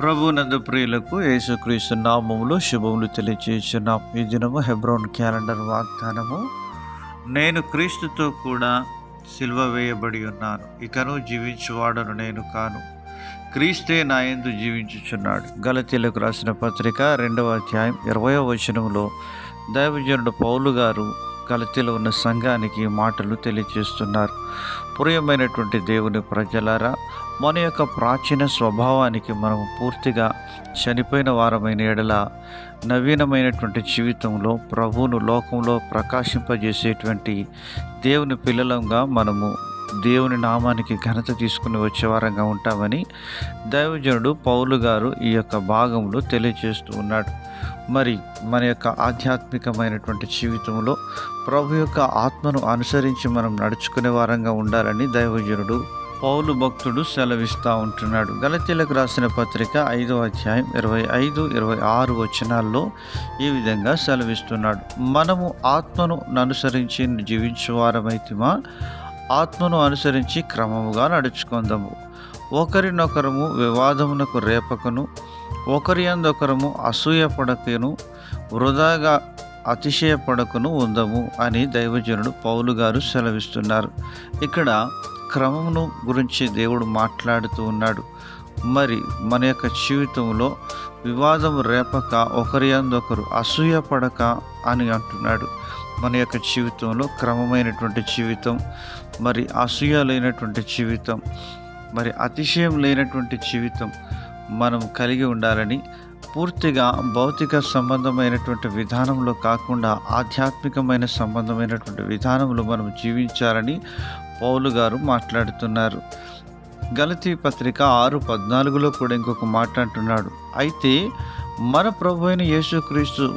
ప్రభు నందు ప్రియులకు యేసుక్రీస్తు నామములు శుభములు తెలియచేస్తున్నాం. ఈ దినము హెబ్రోన్ క్యాలెండర్ వాగ్దానము. నేను క్రీస్తుతో కూడా సిల్వ వేయబడి ఉన్నాను. ఇకను జీవించువాడను నేను కాను. క్రీస్తే నా జీవించుచున్నాడు. గలతీలకు రాసిన పత్రిక రెండవ అధ్యాయం ఇరవయో వచనంలో దైవజనుడు పౌలు గారు కలతీలో ఉన్న సంఘానికి మాటలు తెలియజేస్తున్నారు. ప్రియమైనటువంటి దేవుని ప్రజలారా మన యొక్క ప్రాచీన స్వభావానికి మనం పూర్తిగా చనిపోయిన వారమైన ఎడల నవీనమైనటువంటి జీవితంలో ప్రభువును లోకంలో ప్రకాశింపజేసేటువంటి దేవుని పిల్లలంగా మనము దేవుని నామానికి ఘనత తీసుకుని వచ్చే వారంగా ఉంటామని దైవజనుడు పౌలు గారు ఈ యొక్క భాగంలో తెలియజేస్తూ ఉన్నాడు. మరి మన యొక్క ఆధ్యాత్మికమైనటువంటి జీవితంలో ప్రభు యొక్క ఆత్మను అనుసరించి మనం నడుచుకునే వారంగా ఉండాలని దైవజనుడు పౌలు భక్తుడు సెలవిస్తూ ఉంటున్నాడు. గలతీలకు రాసిన పత్రిక ఐదో అధ్యాయం ఇరవై ఐదు ఇరవై ఆరు వచనాల్లో ఈ విధంగా సెలవిస్తున్నాడు. మనము ఆత్మను అనుసరించి జీవించువారమైతిమా? ఆత్మను అనుసరించి క్రమముగా నడుచుకుందాము. ఒకరినొకరము వివాదమునకు రేపకను ఒకరి అందొకరము అసూయపడకను వృధాగా అతిశయపడకును ఉందము అని దైవజనుడు పౌలు గారు సెలవిస్తున్నారు. ఇక్కడ క్రమమును గురించి దేవుడు మాట్లాడుతూ ఉన్నాడు. మరి మన యొక్క జీవితంలో వివాదం రేపక ఒకరి అందొకరు అసూయ పడక అని అంటున్నాడు. మన యొక్క జీవితంలో క్రమమైనటువంటి జీవితం మరి అసూయ లేనటువంటి జీవితం మరి అతిశయం లేనటువంటి జీవితం మనం కలిగి ఉండాలని పూర్తిగా భౌతిక సంబంధమైనటువంటి విధానంలో కాకుండా ఆధ్యాత్మికమైన సంబంధమైనటువంటి విధానంలో మనం జీవించాలని పౌలు గారు మాట్లాడుతున్నారు. గలతీ పత్రిక ఆరు పద్నాలుగులో కూడా ఇంకొక మాట అంటున్నాడు. అయితే మన ప్రభు అయిన యేసుక్రీస్తు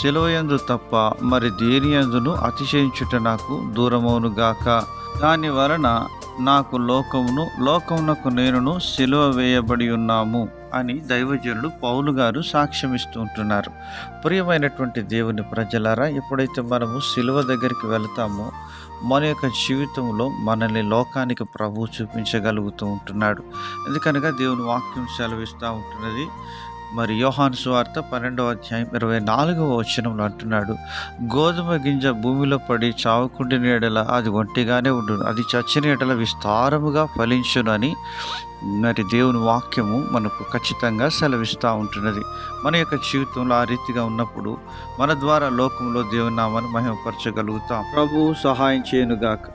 శిలవయందు తప్ప మరి దేని యందును అతిశయించుట నాకు దూరమవును గాక? దాని వలన నాకు లోకమును లోకమునకు నేనును సిలువ వేయబడి ఉన్నాము అని దైవజనుడు పౌలు గారు సాక్ష్యమిస్తూ ఉంటున్నారు. ప్రియమైనటువంటి దేవుని ప్రజలారా ఎప్పుడైతే మనము సిలువ దగ్గరికి వెళతామో మన యొక్క జీవితంలో మనల్ని లోకానికి ప్రభు చూపించగలుగుతూ ఉంటున్నాడు. ఎందుకనగా దేవుని వాక్యం సెలవిస్తూ ఉంటున్నది మరి యోహాన్ సువార్త పన్నెండవ అధ్యాయం ఇరవై నాలుగవ వచనంలో అంటున్నాడు గోధుమ గింజ భూమిలో పడి చావుకుండిన ఎడల అది ఒంటిగానే ఉండును. అది చచ్చిన ఎడల విస్తారముగా ఫలించును అని మరి దేవుని వాక్యము మనకు ఖచ్చితంగా సెలవిస్తూ ఉంటున్నది. మన యొక్క జీవితంలో ఆ రీతిగా ఉన్నప్పుడు మన ద్వారా లోకంలో దేవుని నామాన్ని మహిమపరచగలుగుతాం. ప్రభు సహాయం చేయనుగాక.